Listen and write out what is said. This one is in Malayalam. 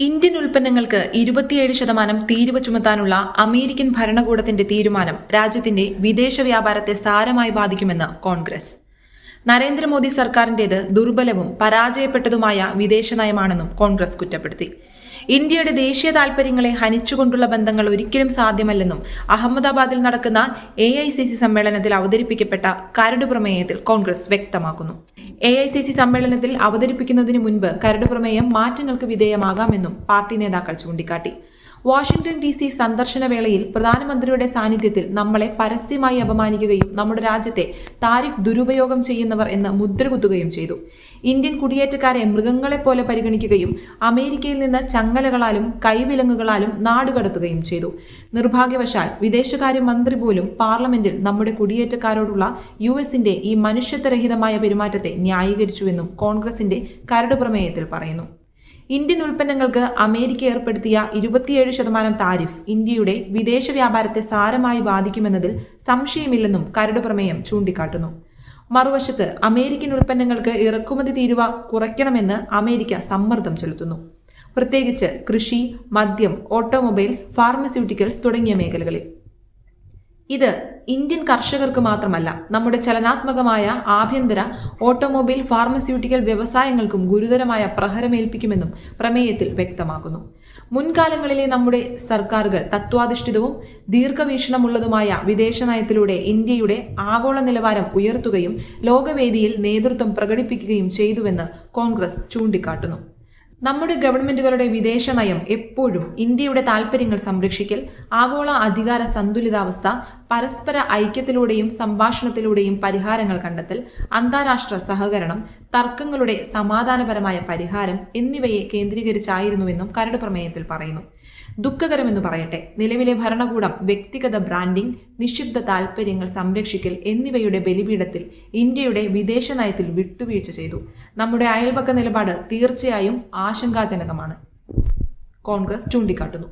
ഇന്ത്യൻ ഉൽപ്പന്നങ്ങൾക്ക് ഇരുപത്തിയേഴ് ശതമാനം തീരുവ ചുമത്താനുള്ള അമേരിക്കൻ ഭരണകൂടത്തിന്റെ തീരുമാനം രാജ്യത്തിന്റെ വിദേശ വ്യാപാരത്തെ സാരമായി ബാധിക്കുമെന്ന് കോൺഗ്രസ്. നരേന്ദ്രമോദി സർക്കാരിന്റേത് ദുർബലവും പരാജയപ്പെട്ടതുമായ വിദേശ നയമാണെന്നും കോൺഗ്രസ് കുറ്റപ്പെടുത്തി. ഇന്ത്യയുടെ ദേശീയ താൽപര്യങ്ങളെ ഹനിച്ചുകൊണ്ടുള്ള ബന്ധങ്ങൾ ഒരിക്കലും സാധ്യമല്ലെന്നും അഹമ്മദാബാദിൽ നടക്കുന്ന എ സമ്മേളനത്തിൽ അവതരിപ്പിക്കപ്പെട്ട കരട് പ്രമേയത്തിൽ കോൺഗ്രസ് വ്യക്തമാക്കുന്നു. എ ഐ സി സി സമ്മേളനത്തിൽ അവതരിപ്പിക്കുന്നതിന് മുൻപ് കരട് പ്രമേയം മാറ്റങ്ങൾക്ക് വിധേയമാകാമെന്നും പാർട്ടി നേതാക്കൾ ചൂണ്ടിക്കാട്ടി. വാഷിംഗ്ടൺ ഡി സി സന്ദർശന വേളയിൽ പ്രധാനമന്ത്രിയുടെ സാന്നിധ്യത്തിൽ നമ്മളെ പരസ്യമായി അപമാനിക്കുകയും നമ്മുടെ രാജ്യത്തെ താരിഫ് ദുരുപയോഗം ചെയ്യുന്നവർ എന്ന് മുദ്രകുത്തുകയും ചെയ്തു. ഇന്ത്യൻ കുടിയേറ്റക്കാരെ മൃഗങ്ങളെ പോലെ പരിഗണിക്കുകയും അമേരിക്കയിൽ നിന്ന് ചങ്ങലകളാലും കൈവിലങ്ങുകളാലും നാടുകടത്തുകയും ചെയ്തു. നിർഭാഗ്യവശാൽ വിദേശകാര്യ മന്ത്രി പോലും പാർലമെന്റിൽ നമ്മുടെ കുടിയേറ്റക്കാരോടുള്ള യു എസിന്റെ ഈ മനുഷ്യത്വരഹിതമായ പെരുമാറ്റത്തെ ന്യായീകരിച്ചുവെന്നും കോൺഗ്രസിന്റെ കരട് പ്രമേയത്തിൽ പറയുന്നു. ഇന്ത്യൻ ഉൽപ്പന്നങ്ങൾക്ക് അമേരിക്ക ഏർപ്പെടുത്തിയ ഇരുപത്തിയേഴ് ശതമാനം താരിഫ് ഇന്ത്യയുടെ വിദേശ വ്യാപാരത്തെ സാരമായി ബാധിക്കുമെന്നതിൽ സംശയമില്ലെന്നും കരട് പ്രമേയം ചൂണ്ടിക്കാട്ടുന്നു. മറുവശത്ത് അമേരിക്കൻ ഉൽപ്പന്നങ്ങൾക്ക് ഇറക്കുമതി തീരുവ കുറയ്ക്കണമെന്ന് അമേരിക്ക സമ്മർദ്ദം ചെലുത്തുന്നു. പ്രത്യേകിച്ച് കൃഷി മദ്യം ഓട്ടോമൊബൈൽസ് ഫാർമസ്യൂട്ടിക്കൽസ് തുടങ്ങിയ മേഖലകളിൽ. ഇത് ഇന്ത്യൻ കർഷകർക്ക് മാത്രമല്ല നമ്മുടെ ചലനാത്മകമായ ആഭ്യന്തര ഓട്ടോമൊബൈൽ ഫാർമസ്യൂട്ടിക്കൽ വ്യവസായങ്ങൾക്കും ഗുരുതരമായ പ്രഹരമേൽപ്പിക്കുമെന്നും പ്രമേയത്തിൽ വ്യക്തമാക്കുന്നു. മുൻകാലങ്ങളിലെ നമ്മുടെ സർക്കാരുകൾ തത്വാധിഷ്ഠിതവും ദീർഘവീക്ഷണമുള്ളതുമായ വിദേശ നയത്തിലൂടെ ഇന്ത്യയുടെ ആഗോള നിലവാരം ഉയർത്തുകയും ലോകവേദിയിൽ നേതൃത്വം പ്രകടിപ്പിക്കുകയും ചെയ്തുവെന്ന് കോൺഗ്രസ് ചൂണ്ടിക്കാട്ടുന്നു. നമ്മുടെ ഗവൺമെന്റുകളുടെ വിദേശ നയം എപ്പോഴും ഇന്ത്യയുടെ താൽപര്യങ്ങൾ സംരക്ഷിക്കൽ ആഗോള അധികാര സന്തുലിതാവസ്ഥ പരസ്പര ഐക്യത്തിലൂടെയും സംഭാഷണത്തിലൂടെയും പരിഹാരങ്ങൾ കണ്ടെത്തൽ അന്താരാഷ്ട്ര സഹകരണം തർക്കങ്ങളുടെ സമാധാനപരമായ പരിഹാരം എന്നിവയെ കേന്ദ്രീകരിച്ചായിരുന്നുവെന്നും കരട് പ്രമേയത്തിൽ പറയുന്നു. ദുഃഖകരമെന്ന് പറയട്ടെ നിലവിലെ ഭരണകൂടം വ്യക്തിഗത ബ്രാൻഡിംഗ് നിക്ഷിപ്ത താൽപര്യങ്ങൾ സംരക്ഷിക്കൽ എന്നിവയുടെ ബലിപീഠത്തിൽ ഇന്ത്യയുടെ വിദേശ നയത്തിൽ വിട്ടുവീഴ്ച ചെയ്തു. നമ്മുടെ അയൽപക്ക നിലപാട് തീർച്ചയായും ആശങ്കാജനകമാണ്. കോൺഗ്രസ് ചൂണ്ടിക്കാട്ടുന്നു.